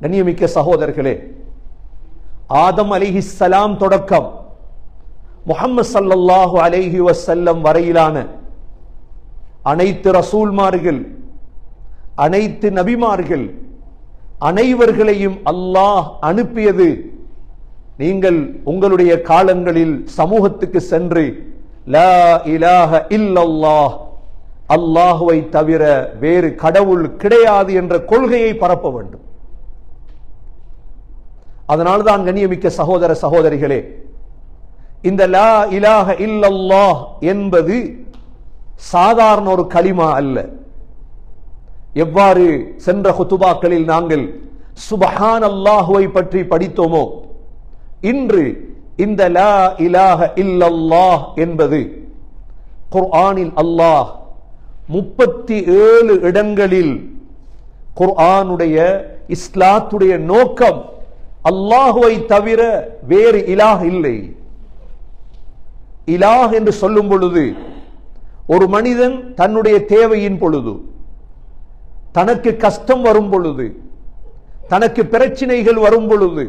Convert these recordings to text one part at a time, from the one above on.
கண்ணியமிக்க சகோதரர்களே ஆதம் அலிஹிஸ்ஸலாம் தொடக்கம் முகமது சல்லாஹு அலைஹி வசல்லம் வரையிலான அனைத்து ரசூல்மார்கள் அனைத்து நபிமார்கள் அனைவர்களையும் அல்லாஹ் அனுப்பியது நீங்கள் உங்களுடைய காலங்களில் சமூகத்துக்கு சென்று லா இலாஹ இல்லல்லாஹ் அல்லாஹுவை தவிர வேறு கடவுள் கிடையாது என்ற கொள்கையை பரப்ப வேண்டும். அதனால்தான் கண்ணியமிக்க சகோதர சகோதரிகளே இந்த லா இலாஹ இல்லல்லாஹ் என்பது சாதாரண ஒரு களிமா அல்ல. எவ்வாறு சென்ற குத்துபாக்களில் நாங்கள் சுபஹான் அல்லாஹுவை பற்றி படித்தோமோ இன்று இந்த லா இலாஹ இல்லல்லாஹ் என்பது குர்ஆனில் அல்லாஹ் முப்பத்தி ஏழு இடங்களில் குர்ஆனுடைய இஸ்லாத்துடைய நோக்கம் அல்லாஹுவை தவிர வேறு இலாஹ் இல்லை. இலாஹ் என்று சொல்லும் பொழுது ஒரு மனிதன் தன்னுடைய தேவையின் பொழுது தனக்கு கஷ்டம் வரும் பொழுது தனக்கு பிரச்சனைகள் வரும் பொழுது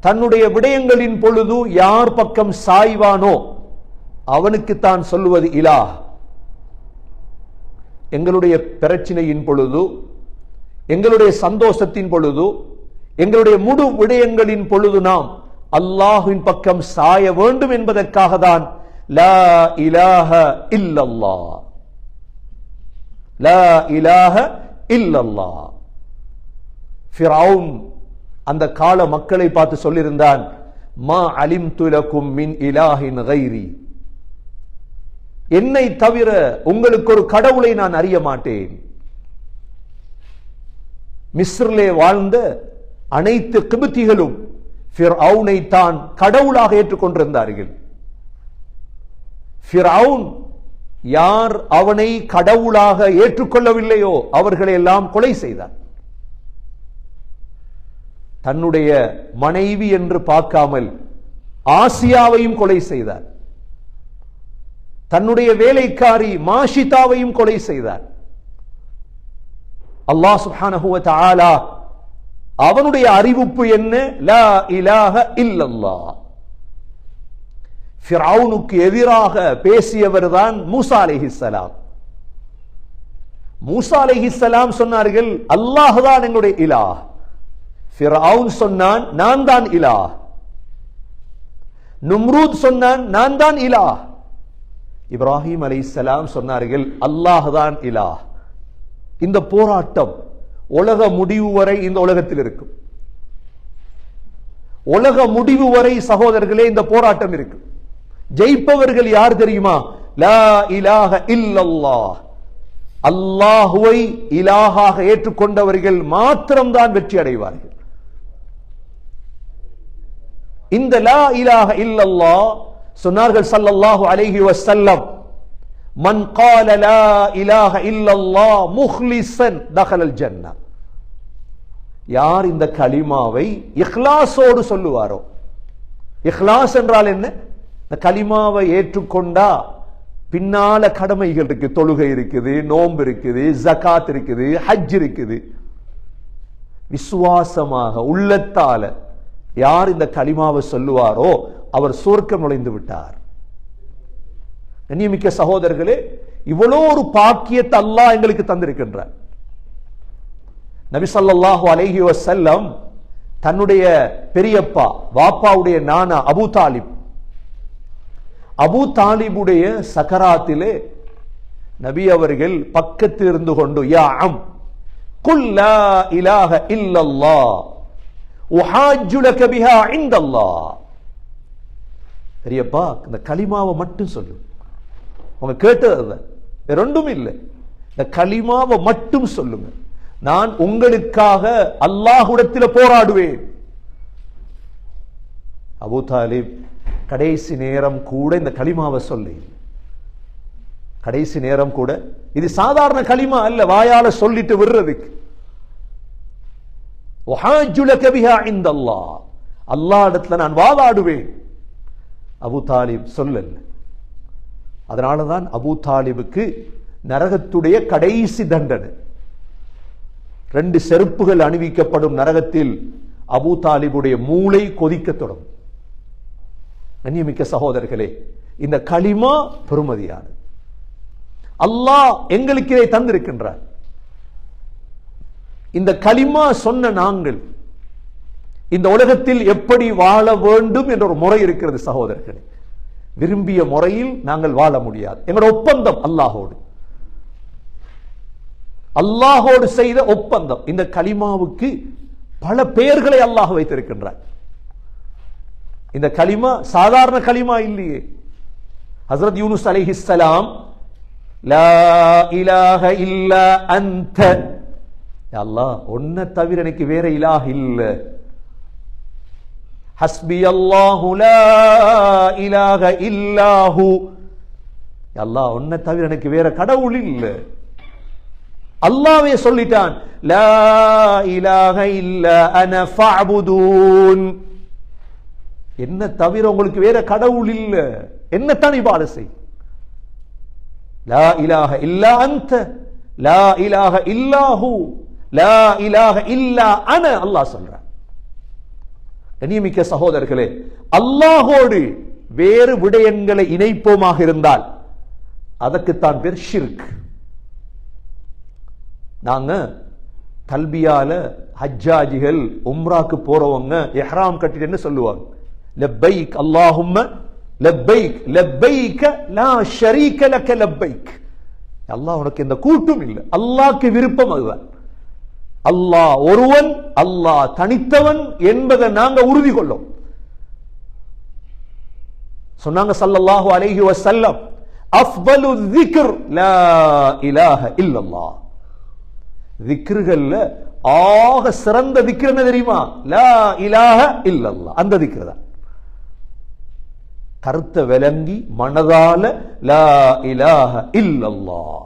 தன்னுடைய விடயங்களின் பொழுது யார் பக்கம் சாய்வானோ அவனுக்கு தான் சொல்லுவது இலா எங்களுடைய பிரச்சனையின் பொழுது எங்களுடைய சந்தோஷத்தின் பொழுது எங்களுடைய முழு விடயங்களின் பொழுது நாம் அல்லாஹுவின் பக்கம் சாய வேண்டும் என்பதற்காக தான் லா இலாஹ இல்லல்லா லா இலாஹ இல்லல்லா ஃபிரௌன் அந்த கால மக்களை பார்த்து சொல்லியிருந்தான் மா அலிம் துலக்கும் மின் இலாஹின் கைரி. என்னை தவிர உங்களுக்கு ஒரு கடவுளை நான் அறிய மாட்டேன். மிஸ்ரிலே வாழ்ந்த அனைத்து கிபுத்திகளும் ஃபிர்அவுனை தான் கடவுளாக ஏற்றுக்கொண்டிருந்தார்கள். ஃபிர்அவுன் யார் அவனை கடவுளாக ஏற்றுக்கொள்ளவில்லையோ அவர்களை எல்லாம் கொலை செய்தார் தன்னுடைய மனைவி என்று பார்க்காமல் ஆசியாவையும் கொலை செய்தார். தன்னுடைய வேலைக்காரி மாஷிதாவையும் கொலை செய்தார். அல்லாஹ் சுஹானஹுவ தாலா அவனுடைய அறிவிப்பு என்ன? லா ஃபிரௌனுக்கு எதிராக பேசியவர் தான் மூசா அலிஹிசலாம் மூசா அலிஹிசலாம் சொன்னார்கள் அல்லாஹ் தான் எங்களுடைய இலா ஃபிரௌன் சொன்னான் நான் தான் இலா நும்ரூத் சொன்னான் நான் தான் இலா இப்ராஹிம் அலைஹிஸ்ஸலாம் சொன்னார்கள் அல்லாஹ் தான் இலா இந்த போராட்டம் உலக முடிவு வரை இந்த உலகத்தில் இருக்கும். உலக முடிவு வரை சகோதரர்களே இந்த போராட்டம் இருக்கு. ஜெயிப்பவர்கள் யார் தெரியுமா? லா இலாக இல்லல்லாஹ். அல்லாஹுவை இலாகாக ஏற்றுக்கொண்டவர்கள் மாத்திரம்தான் வெற்றி அடைவார்கள். இந்த லா இலாக இல்லல்லா சொன்னார்கள் சல்லல்லாஹு அலைஹி வசல்லம் மன் கால லா இலாஹ இல்லல்லா முஹ்லிசன் தகலல் ஜன்னா யார் இந்த களிமாவை இஹ்லாஸோடு சொல்லுவாரோ? இஹ்லாஸ் என்றால் என்ன? இந்த கலிமாவை ஏற்றுக்கொண்டா பின்னால கடமைகள் இருக்கு. தொழுகை இருக்குது நோம்பு இருக்குது ஜகாத் இருக்குது ஹஜ் இருக்குது. விசுவாசமாக உள்ளத்தால யார் இந்த களிமாவை சொல்லுவாரோ அவர் சொர்க்கம் நுழைந்து விட்டார். கண்ணியமிக்க சகோதரர்களே இவ்வளோ ஒரு பாக்கியத்தை அல்லாஹ் எங்களுக்கு தந்திருக்கின்றார். நபிசல்லாஹு ஸல்லல்லாஹு வசல்லம் தன்னுடைய பெரியப்பா வாப்பாவுடைய நானா அபூ தாலிப் அபூ தாலிபுடைய சக்கராத்திலே நபி அவர்கள் பக்கத்தில் இருந்து கொண்டு யா அம் குல்லா இலாக இல்லல்லா இல்லல்லாஹ் உஹாஜ்ஜு பிஹா பெரியப்பா இந்த கலிமாவை மட்டும் சொல்லு. அவங்க கேட்டது அதுதான். வேற ஒன்றும் இல்லை. இந்த களிமாவை மட்டும் சொல்லுங்க. நான் உங்களுக்காக அல்லாஹுடத்தில் போராடுவேன். அபு தாலிப் கடைசி நேரம் கூட இந்த களிமாவை சொல்லி. கடைசி நேரம் கூட இது சாதாரண களிமா அல்ல வாயால சொல்லிட்டு விடுறதுக்கு. வஹாஜுலக அல்லாஹ் இடத்துல நான் வாதாடுவேன். அபு தாலிப் சொல்லல. அதனால தான் அபூ தாலிபுக்கு நரகத்துடைய கடைசி தண்டனை. ரெண்டு செருப்புகள் அணிவிக்கப்படும் நரகத்தில் அபூ தாலிபுடைய மூளை கொதிக்கத் தொடங்கும். கண்ணியமிக்க சகோதரர்களே இந்த களிமா பெருமதியானது. அல்லாஹ் எங்களுக்கு இதை தந்திருக்கின்றார். இந்த களிமா சொன்ன நாங்கள் இந்த உலகத்தில் எப்படி வாழ வேண்டும் என்ற ஒரு முறை இருக்கிறது சகோதரர்களே. விரும்பிய முறையில் நாங்கள் வாழ முடியாது. எங்களோட ஒப்பந்தம் அல்லாஹோடு. அல்லாஹோடு செய்த ஒப்பந்தம். இந்த கலிமாவுக்கு பல பெயர்களை அல்லாஹ் வைத்திருக்கின்றார். இந்த கலிமா சாதாரண கலிமா இல்லையே. ஹசரத் யூனுஸ் அலைஹிஸ்ஸலாம் சலாம் இலாஹ அல்லாஹ் ஒன்ன தவிர எனக்கு வேற இலாஹ இல்ல. ஹஸ்பி அல்லாஹு லா இலாஹ இல்லாஹு. அல்லாஹ் உன்னை தவிர எனக்கு வேற கடவுள் இல்ல. அல்லாவே சொல்லிட்டான் லா இலாக இல்ல அன ஃபஅபுதூன். என்ன தவிர உங்களுக்கு வேற கடவுள் இல்ல. என்னத்தான் இபாத செய். லா இலாஹ இல்லா அந்த லா இலாஹ இல்லாஹு லா இலாஹ இல்லா அன அல்லாஹ் சொல்ற. கண்ணியமிக்க சகோதரர்களே அல்லாஹோடு வேறு விடயங்களை இணைப்போமாக இருந்தால் அதற்குத்தான் பேர் ஷிர்க். நாங்க கல்பியால ஹஜ்ஜாஜிகள் உம்ராக்கு போறவங்க எஹ்ராம் கட்டிட்டு சொல்லுவாங்க. லெப்பைக் அல்லாஹும்ம லெப்பைக் லெப்பைக்க லா ஷரீக்க லக்க லெப்பைக். அல்லாஹ் உனக்கு இந்த கூட்டும் இல்லை. அல்லாஹ்க்கு விருப்பம் அதுதான். அல்லாஹ் ஒருவன் அல்லாஹ் தனித்தவன் என்பதை நாங்க உறுதி கொள்ளும். சொன்னாங்க சல்லல்லாஹு அலைஹி வசல்லம் அஃபலு திக்ர் லா இலாஹ இல்லல்லாஹ். திக்ருகள்ல ஆக சிறந்த திக்ர் என்ன தெரியுமா? லா இலாஹ இல்லல்லாஹ். அந்த திக்ர் தான். கருத்தை விளங்கி மனதால லா இலாஹ இல்லல்லாஹ்.